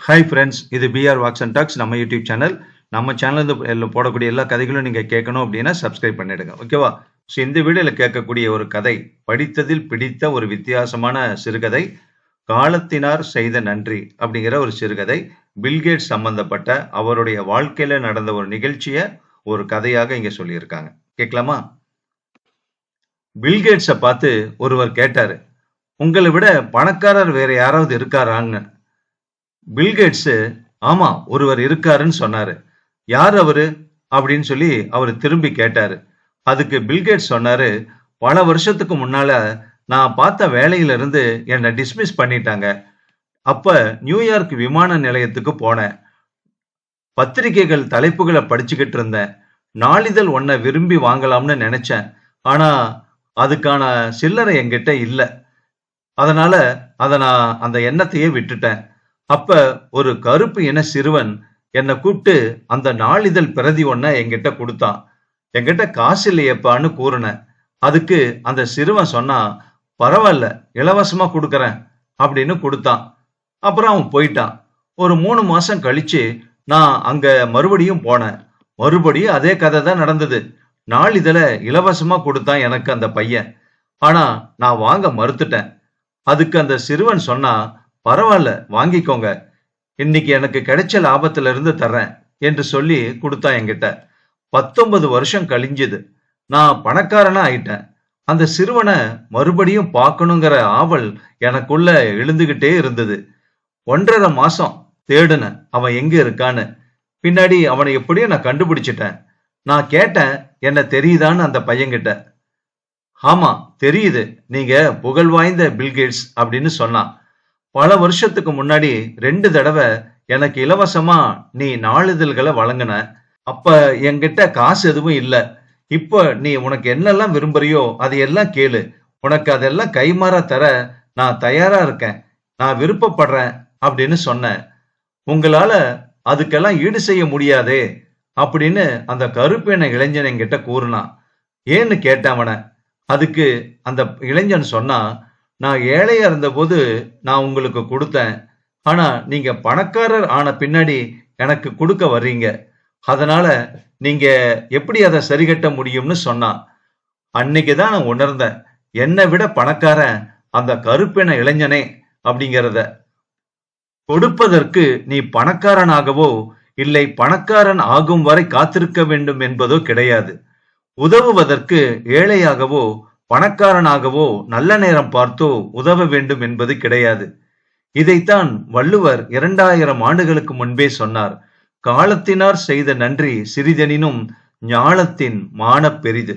Hi friends இது PR walks and talks நம்ம YouTube channel நம்ம சேனலில் போடக்கூடிய எல்லா கதைகளும் நீங்கள் கேட்கணும் அப்படின்னா சப்ஸ்கிரைப் பண்ணிடுங்க. ஓகேவா ஸோ இந்த வீடியோவில் கேட்கக்கூடிய ஒரு கதை படித்ததில் பிடித்த ஒரு வித்தியாசமான சிறுகதை காலத்தினார் செய்த நன்றி அப்படிங்கிற ஒரு சிறுகதை பில்கேட்ஸ் சம்பந்தப்பட்ட அவருடைய வாழ்க்கையில் நடந்த ஒரு நிகழ்ச்சியை ஒரு கதையாக இங்கே சொல்லியிருக்காங்க. கேட்கலாமா? பில்கேட்ஸை பார்த்து ஒருவர் கேட்டார் உங்களை விட பணக்காரர் வேற யாராவது இருக்காரான்னு? பில்கேட்ஸ் ஆமா ஒருவர் இருக்காருன்னு சொன்னாரு. யார் அவரு? அப்படின்னு சொல்லி அவர் திரும்பி கேட்டாரு. அதுக்கு பில்கேட்ஸ் சொன்னாரு பல வருஷத்துக்கு முன்னால நான் பார்த்த வேலையில இருந்து என்னை டிஸ்மிஸ் பண்ணிட்டாங்க. அப்ப நியூயார்க் விமான நிலையத்துக்கு போனேன். பத்திரிகைகள் தலைப்புகளை படிச்சுக்கிட்டு இருந்தேன். நாளிதழ் ஒன்ன விரும்பி வாங்கலாம்னு நினைச்சேன். ஆனா அதுக்கான சில்லறை என்கிட்ட இல்லை. அதனால அதை நான் அந்த எண்ணத்தையே விட்டுட்டேன். அப்ப ஒரு கருப்பு இன சிறுவன் என்னை கூப்பிட்டு அந்த நாளிதழ் பிரதி ஒன்ன என்கிட்ட கொடுத்தான் என்கிட்ட காசு இல்லையப்பான்னு கூறினேன். அதுக்கு அந்த சிறுவன் சொன்னா பரவாயில்ல இலவசமா கொடுக்கறேன் அப்படின்னு கொடுத்தான். அப்புறம் அவன் போயிட்டான். ஒரு மூணு மாசம் கழிச்சு நான் அங்க மறுபடியும் போனேன். மறுபடியும் அதே கதை தான் நடந்தது. நாளிதழ இலவசமா கொடுத்தான் எனக்கு அந்த பையன். ஆனா நான் வாங்க மறுத்துட்டேன். அதுக்கு அந்த சிறுவன் சொன்னா பரவாயில்ல வாங்கிக்கோங்க. இன்னைக்கு எனக்கு கிடைச்ச லாபத்துல இருந்து தர்றேன் என்று சொல்லி கொடுத்தான் என்கிட்ட. பத்தொன்பது வருஷம் கழிஞ்சுது. நான் பணக்காரனா ஆயிட்டேன். அந்த சிறுவனை மறுபடியும் பார்க்கணுங்கிற ஆவல் எனக்குள்ள எழுந்துகிட்டே இருந்தது. ஒன்றரை மாசம் தேடுனேன் அவன் எங்க இருக்கான்னு. பின்னாடி அவனை எப்படியும் நான் கண்டுபிடிச்சிட்டேன். நான் கேட்டேன் என்ன தெரியுதான்னு அந்த பையன்கிட்ட? ஆமா தெரியுது. நீங்க புகழ் வாய்ந்த பில்கேட்ஸ் அப்படின்னு சொன்னான். பல வருஷத்துக்கு முன்னாடி ரெண்டு தடவை எனக்கு இலவசமா நீ நாளிதழ்களை வழங்கின. அப்ப என்கிட்ட காசு எதுவும் இல்லை. இப்ப நீ உனக்கு என்னெல்லாம் விரும்புறியோ அதையெல்லாம் கேளு. உனக்கு அதெல்லாம் கைமாற தர நான் தயாரா இருக்கேன். நான் விருப்பப்படுறேன் அப்படின்னு சொன்னேன் உங்களால அதுக்கெல்லாம் ஈடு செய்ய முடியாதே அப்படின்னு அந்த கருப்பெண்ண இளைஞன் என்கிட்ட கூறினான் ஏன்னு கேட்டவன அதுக்கு அந்த இளைஞன் சொன்னா நான் ஏழையா இருந்தபோது நான் உங்களுக்கு கொடுத்தேன். ஆனா நீங்க பணக்காரர் ஆன பின்னாடி எனக்கு கொடுக்க வர்றீங்க. அதனால நீங்க எப்படி அதை சரிகட்ட முடியும்னு சொன்னான் அன்னைக்கு தான் நான் உணர்ந்தேன். என்னை விட பணக்காரன் அந்த கருப்பென இளைஞனே அப்படிங்கிறத. கொடுப்பதற்கு நீ பணக்காரனாகவோ இல்லை பணக்காரன் ஆகும் வரை காத்திருக்க வேண்டும் என்பதோ கிடையாது. உதவுவதற்கு ஏழையாகவோ பணக்காரனாகவோ நல்ல நேரம் பார்த்தோ உதவ வேண்டும் என்பது கிடையாது. இதைத்தான் வள்ளுவர் இரண்டாயிரம் ஆண்டுகளுக்கு முன்பே சொன்னார். காலத்தினார் செய்த நன்றி சிறிதெனினும் ஞாலத்தின் மானப் பெரிது.